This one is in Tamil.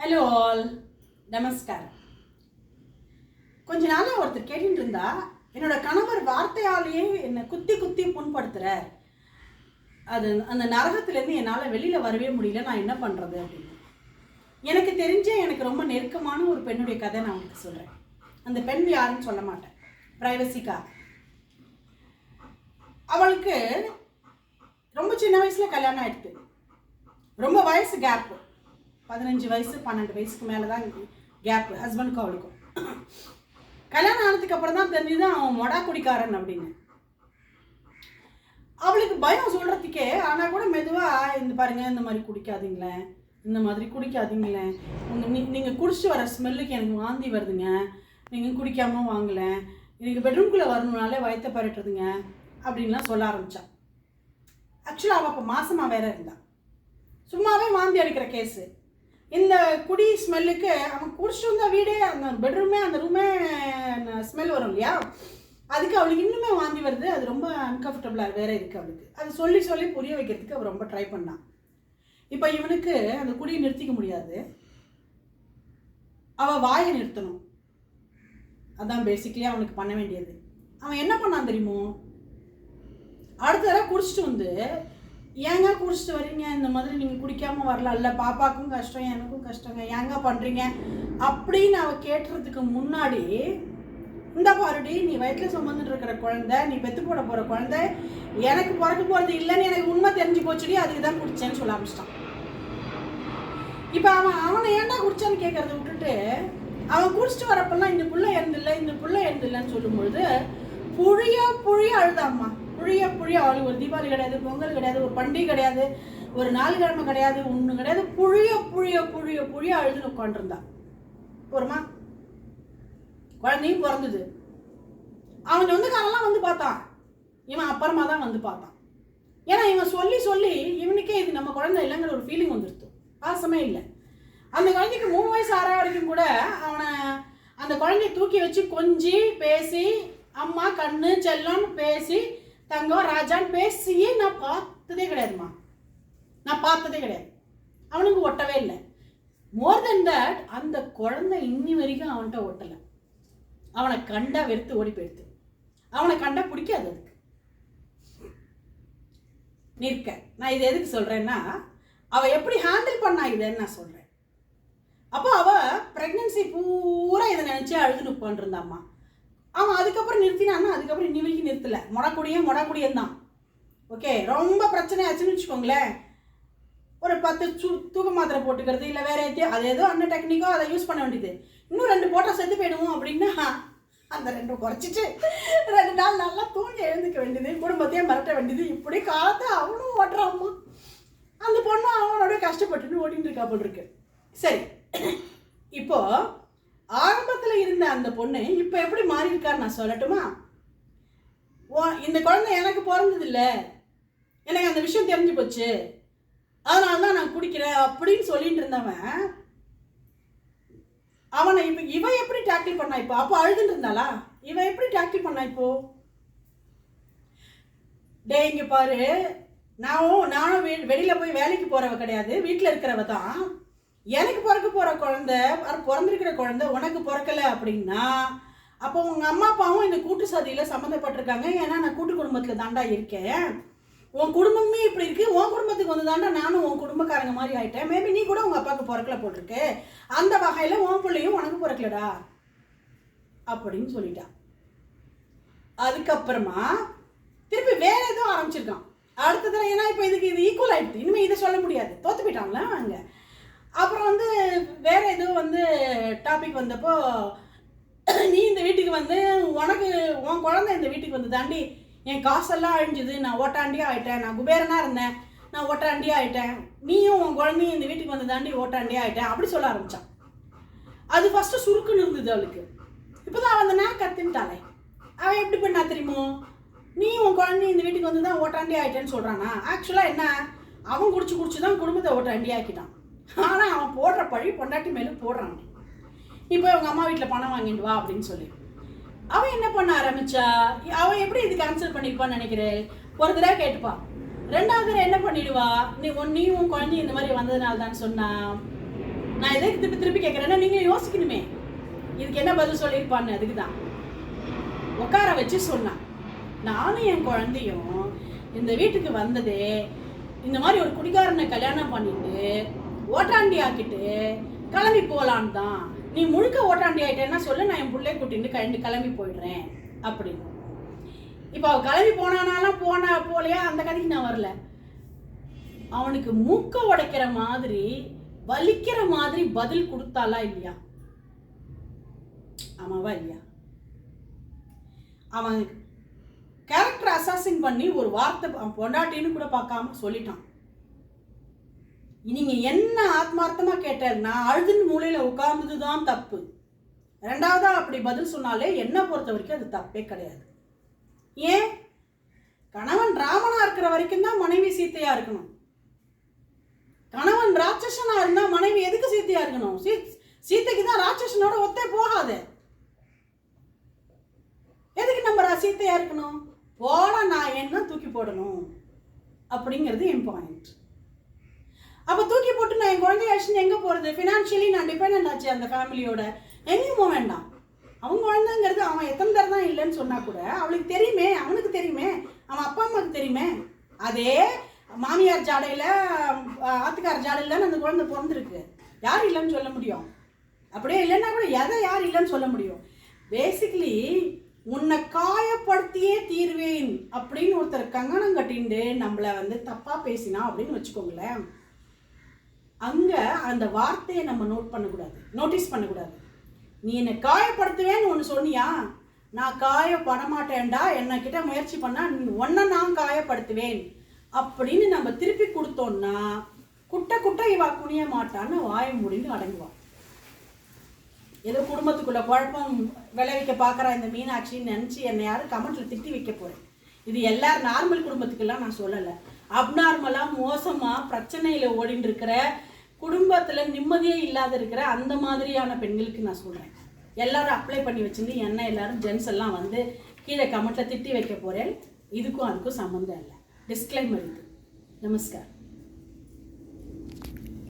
ஹலோ ஆல் நமஸ்காரம் கொஞ்ச நாளாக ஒருத்தர் கேட்டுட்டு இருந்தா என்னோட கணவர் வார்த்தையாலேயே என்னை குத்தி குத்தி புண்படுத்துகிறார் அது அந்த நரகத்துலேருந்து என்னால் வெளியில் வரவே முடியல நான் என்ன பண்ணுறது அப்படின்னு. எனக்கு தெரிஞ்ச எனக்கு ரொம்ப நெருக்கமான ஒரு பெண்ணுடைய கதை நான் உங்களுக்கு சொல்கிறேன் அந்த பெண் யாருன்னு சொல்ல மாட்டேன். ப்ரைவசிக்காக அவளுக்கு ரொம்ப சின்ன வயசில் கல்யாணம் ஆயிடுது. ரொம்ப வயசு கேப்பு பதினஞ்சு வயசு பன்னெண்டு வயசுக்கு மேலே தான் கேப்பு ஹஸ்பண்டுக்கும் அவளுக்கும். கல்யாணம் ஆனதுக்கு அப்புறம் தான் தெரிஞ்சுது அவன் மொடா குடிக்காரன் அப்படின்னு. அவளுக்கு பயம் சொல்கிறதுக்கே ஆனால் கூட மெதுவாக இந்த பாருங்க இந்த மாதிரி குடிக்காதீங்களேன் இந்த மாதிரி குடிக்காதீங்களேன். உங்கள் நீ நீங்கள் குடிச்சிட்டு வர ஸ்மெல்லுக்கு எனக்கு வாந்தி வருதுங்க. நீங்கள் குடிக்காமல் வாங்கலை எனக்கு பெட்ரூம்குள்ளே வரணுனாலே வயத்தை பரட்டுறதுங்க அப்படின்லாம் சொல்ல ஆரம்பித்தான் ஆக்சுவலாக அவள் அப்போ மாசமாக வேற இருந்தாள் சும்மாவே வாந்தி அடிக்கிற கேஸு இந்த குடி ஸ்மெல்லுக்கு அவன் குடிச்சிட்டு வந்த வீடே அந்த பெட்ரூமே அந்த ரூமே ஸ்மெல் வரும் இல்லையா? அதுக்கு அவளுக்கு இன்னுமே வாந்தி வருது. அது ரொம்ப அன்கம்ஃபர்டபுளாக வேற இருக்குது அவளுக்கு. அது சொல்லி சொல்லி புரிய வைக்கிறதுக்கு அவள் ரொம்ப ட்ரை பண்ணான் இப்போ இவனுக்கு அந்த குடியை நிறுத்திக்க முடியாது. அவள் வாயை நிறுத்தணும். அதான் பேசிக்கலி அவனுக்கு பண்ண வேண்டியது. அவன் என்ன பண்ணான் தெரியுமோ? அடுத்த தடவை குடிச்சிட்டு வந்து ஏங்க குடிச்சிட்டு வரீங்க? இந்த மாதிரி நீங்கள் குடிக்காமல் வரல இல்ல பாப்பாக்கும் கஷ்டம் எனக்கும் கஷ்டங்க ஏங்க பண்ணுறீங்க அப்படின்னு அவள் கேட்டுறதுக்கு முன்னாடி இந்த பாருடி நீ வயிற்றுல சுமந்துட்டு இருக்கிற குழந்தை நீ பெத்து போட போகிற குழந்தை எனக்கு பிறக்க போகிறது இல்லைன்னு எனக்கு உண்மை தெரிஞ்சு போச்சுடி அதுக்கு தான் குடிச்சேன்னு சொல்ல ஆரம்பிச்சிட்டான். இப்போ அவன் அவனை ஏன்டா குடிச்சான்னு கேட்கறத விட்டுட்டு அவன் குடிச்சிட்டு வரப்பெல்லாம் இந்த புள்ள இறந்தில்ல இந்த புள்ள இறந்தில்லன்னு சொல்லும்பொழுது புழிய புழிய அழுதாம்மா. புழிய புழிய அவளுக்கு ஒரு தீபாவளி கிடையாது பொங்கல் கிடையாது ஒரு பண்டிகை கிடையாது ஒரு நாலு கிழமை கிடையாது ஒன்று கிடையாது. புழிய புழிய புழிய புழிய அழுதுன்னு உட்காண்டிருந்தா போருமா குழந்தையும் பிறந்தது. அவன் சொந்தக்காரெல்லாம் வந்து பார்த்தான். இவன் அப்புறமா தான் வந்து பார்த்தான். ஏன்னா இவன் சொல்லி சொல்லி இவனுக்கே இது நம்ம குழந்தை இல்லைங்கிற ஒரு ஃபீலிங் வந்துடுத்து பாசமே இல்லை. அந்த குழந்தைக்கு மூணு வயசு ஆறா வரைக்கும் கூட அவனை அந்த குழந்தைய தூக்கி வச்சு கொஞ்சி பேசி அம்மா கண்ணு செல்லம்னு பேசி தங்கம் ராஜான்னு பேசியே நான் பார்த்ததே கிடையாதுமா நான் பார்த்ததே கிடையாது. அவனுக்கு ஒட்டவே இல்லை. மோர் தென் தட் அந்த குழந்தை இன்னி வரைக்கும் அவன்கிட்ட ஒட்டலை. அவனை கண்டா வெறுத்து ஓடி போயிடுது. அவனை கண்டா பிடிக்காது அதுக்கு. நிற்க. நான் இது எதுக்கு சொல்கிறேன்னா அவள் எப்படி ஹேண்டில் பண்ணா இதுன்னு நான் சொல்கிறேன் அப்போ அவள் ப்ரெக்னென்சி பூரா இதை நினச்சி அழுது உட்காந்துருந்தாம்மா அவன் அதுக்கப்புறம் நிறுத்தினான்னா அதுக்கப்புறம் இன்னி வரைக்கும் நிறுத்தலை. மொடக்குடியும் மொடக்குடியும் தான். ஓகே ரொம்ப பிரச்சனை ஆச்சுன்னு வச்சுக்கோங்களேன். ஒரு பத்து சு தூக்க மாத்திரை போட்டுக்கிறது இல்லை வேற எதையோ அது ஏதோ அந்த டெக்னிக்கோ அதை யூஸ் பண்ண வேண்டியது. இன்னும் ரெண்டு போட்டால் செத்து போயிடுவோம் அப்படின்னா அந்த ரெண்டும் குறைச்சிட்டு ரெண்டு நாள் நல்லா தூங்கி எழுந்துக்க வேண்டியது குடும்பத்தையே மிரட்ட வேண்டியது. இப்படி காலத்தை அவனும் ஓட்டுறாம்மா. அந்த பொண்ணும் அவனோட கஷ்டப்பட்டுன்னு ஓட்டின்னு இருக்கா போல் இருக்கு. சரி. இப்போது ஆரம்பத்தில் இருந்த அந்த பொண்ணு இப்போ எப்படி மாறி நான் சொல்லட்டுமா? ஓ இந்த குழந்தை எனக்கு பிறந்ததில்லை. எனக்கு அந்த விஷயம் தெரிஞ்சு போச்சு. அதனால தான் நான் குடிக்கிறேன் அப்படின்னு சொல்லிட்டு இருந்தவன் அவனை இப்போ இவன் எப்படி டேக்கிள் பண்ணா இப்போ? அப்போ அழுதுட்டு இருந்தாளா? இவன் எப்படி டேக்கிள் பண்ணா இப்போ? டே இங்கே பாரு. நானும் நானும் வெளியில் போய் வேலைக்கு போகிறவ கிடையாது. வீட்டில் இருக்கிறவ தான். எனக்கு பிறக்க போகிற குழந்தை பிறந்திருக்கிற குழந்தை உனக்கு பிறக்கல அப்படின்னா அப்போ உங்கள் அம்மா அப்பாவும் இந்த கூட்டு சதியில் சம்மந்தப்பட்டிருக்காங்க. ஏன்னா நான் கூட்டு குடும்பத்தில் தாண்டா இருக்கேன். உன் குடும்பமே இப்படி இருக்கு. உன் குடும்பத்துக்கு வந்து தாண்டா நானும் உன் குடும்பக்காரங்க மாதிரி ஆயிட்டேன். மேபி நீ கூட உங்கள் அப்பாவுக்கு பிறக்கல போட்டிருக்கு. அந்த வகையில் உன் பிள்ளையும் உனக்கு பிறக்கலடா அப்படின்னு சொல்லிட்டா. அதுக்கப்புறமா திருப்பி வேற எதுவும் ஆரம்பிச்சிருக்கான். அடுத்த தடவை ஏன்னா இப்போ இதுக்கு இது ஈக்குவல் ஆயிடுது. இனிமேல் இதை சொல்ல முடியாது. தோத்து போயிட்டாங்களா அங்கே. அப்புறம் வந்து வேற ஏதோ வந்து டாபிக் வந்தப்போ நீ இந்த வீட்டுக்கு வந்து உனக்கு உன் குழந்தை இந்த வீட்டுக்கு வந்து தாண்டி என் காசெல்லாம் அழிஞ்சுது நான் ஓட்டாண்டியாக ஆயிட்டேன் நான் குபேரனாக இருந்தேன் நான் ஓட்டாண்டியாக ஆயிட்டேன் நீயும் உன் குழந்தையும் இந்த வீட்டுக்கு வந்து தாண்டி ஓட்டாண்டியாக ஆயிட்டேன் அப்படி சொல்ல ஆரம்பிச்சான். அது ஃபஸ்ட்டு சுருக்குன்னு இருந்தது அவளுக்கு. இப்போ தான் அவன் அந்த நேரம் கத்துட்டாளே அவன் எப்படி பண்ணா தெரியுமோ நீ உன் குழந்தை இந்த வீட்டுக்கு வந்து தான் ஓட்டாண்டி ஆயிட்டேன்னு சொல்கிறானா ஆக்சுவலாக என்ன? அவன் குடிச்சு குடிச்சு தான் குடும்பத்தை ஓட்டாண்டி ஆக்கிட்டான். ஆனால் அவன் போடுற பழி பொண்டாட்டி மேலும் போடுறான். இப்போ உங்கள் அம்மா வீட்டில் பணம் வாங்கிட்டு வா அப்படின்னு சொல்லி. அவன் என்ன பண்ண ஆரம்பிச்சா? அவன் எப்படி இது கேன்சல் பண்ணிருப்பான்னு நினைக்கிறேன் ஒரு தடவை கேட்டுப்பா. ரெண்டாவது தடவை என்ன பண்ணிடுவா? நீ உன் நீ உன் குழந்தை இந்த மாதிரி வந்ததுனால தான் சொன்னா. நான் எதை திருப்பி திருப்பி கேட்குறேன்னா நீங்கள் யோசிக்கணுமே. இதுக்கு என்ன பதில் சொல்லியிருப்பான்னு அதுக்கு தான் உட்கார வச்சு சொன்னான் நானும் என் குழந்தையும் இந்த வீட்டுக்கு வந்ததே இந்த மாதிரி ஒரு குடிகாரனை கல்யாணம் பண்ணிட்டு ஓட்டாண்டி ஆக்கிட்டு கிளம்பி போகலான்னு தான். நீ முழுக்க ஓட்டாண்டி ஆகிட்டேன்னா சொல்லு நான் என் பிள்ளைய கூட்டிட்டு கண்டு கிளம்பி போயிடுறேன் அப்படின்னு. இப்போ அவள் கிளம்பி போனானாலாம் போனா போலையா? அந்த கதைக்கு நான் வரல. அவனுக்கு மூக்க உடைக்கிற மாதிரி வலிக்கிற மாதிரி பதில் கொடுத்தாளா இல்லையா? ஆமாவா இல்லையா? அவன் கேரக்டர் அசாசின் பண்ணி ஒரு வார்த்தை பொண்டாட்டின்னு கூட பார்க்காம சொல்லிட்டான். நீங்க என்ன ஆத்மார்த்தமா கேட்டேன்னா அழுதுன்னு மூலையில உட்கார்ந்தது தான் தப்பு. ரெண்டாவதா அப்படி பதில் சொன்னாலே என்ன பொறுத்த வரைக்கும் அது தப்பே கிடையாது. ஏன்? கணவன் ராமனா இருக்கிற வரைக்கும் தான் மனைவி சீத்தையா இருக்கணும். கணவன் ராட்சசனா இருந்தா மனைவி எதுக்கு சீத்தையா இருக்கணும்? சீத்தைக்கு தான் ராட்சசனோட ஒத்தே போகாது. எதுக்கு நம்ம சீத்தையா இருக்கணும்? போட நான் என்ன தூக்கி போடணும்? அப்படிங்கிறது என் அப்போ தூக்கி போட்டு நான் என் குழந்தைய அடிச்சுன்னு எங்கே போகிறது ஃபினான்ஷியலி நான் டிபெண்ட் ஆச்சு அந்த ஃபேமிலியோட எங்கேயும் போக வேண்டாம். அவன் குழந்தைங்கிறது அவன் எத்தனை தர தான் இல்லைன்னு சொன்னால் கூட அவளுக்கு தெரியுமே அவனுக்கு தெரியுமே அவன் அப்பா அம்மாவுக்கு தெரியுமே. அதே மாமியார் ஜாடையில் ஆத்துக்கார் ஜாடையில் அந்த குழந்தை பிறந்திருக்கு. யார் இல்லைன்னு சொல்ல முடியும்? அப்படியே இல்லைன்னா கூட எதை யார் இல்லைன்னு சொல்ல முடியும்? பேசிக்கலி உன்னை காயப்படுத்தியே தீர்வேன் அப்படின்னு ஒருத்தர் கங்கணம் கட்டிண்டு நம்மளை வந்து தப்பாக பேசினா அப்படின்னு வச்சுக்கோங்களேன். அங்கே அந்த வார்த்தையை நம்ம நோட் பண்ணக்கூடாது. நோட்டீஸ் பண்ணக்கூடாது. நீ என்னை காயப்படுத்துவேன்னு ஒன்று சொன்னியா? நான் காயப்பட மாட்டேன்டா என்னக்கிட்ட முயற்சி பண்ணால் ஒன்றை நான் காயப்படுத்துவேன். அப்படின்னு நம்ம திருப்பி கொடுத்தோம்னா குட்டை குட்டை இவா குனிய மாட்டான்னு வாய முடிந்து அடங்குவான் ஏதோ குடும்பத்துக்குள்ள குழப்பம் விளைவிக்க பார்க்குறா இந்த மீனாட்சின்னு நினச்சி என்னை யாரும் கமெண்ட்ல திட்டி வைக்க போகிறேன் இது எல்லாரும் நார்மல் குடும்பத்துக்கெல்லாம் நான் சொல்லலை. அப்நார்மலாக மோசமாக பிரச்சனையில் ஓடிட்டு இருக்கிற குடும்பத்தில் நிம்மதியே இல்லாத இருக்கிற அந்த மாதிரியான பெண்களுக்கு நான் சொல்கிறேன் எல்லாரும் அப்ளை பண்ணி வச்சுருந்து என்ன எல்லாரும் ஜென்ஸ் எல்லாம் வந்து கீழே கமெண்ட்டில் திட்டி வைக்க போகிறேன் இதுக்கும் அதுக்கும் சம்மந்தம் இல்லை. டிஸ்க்ளைமர் இது. நமஸ்கார்.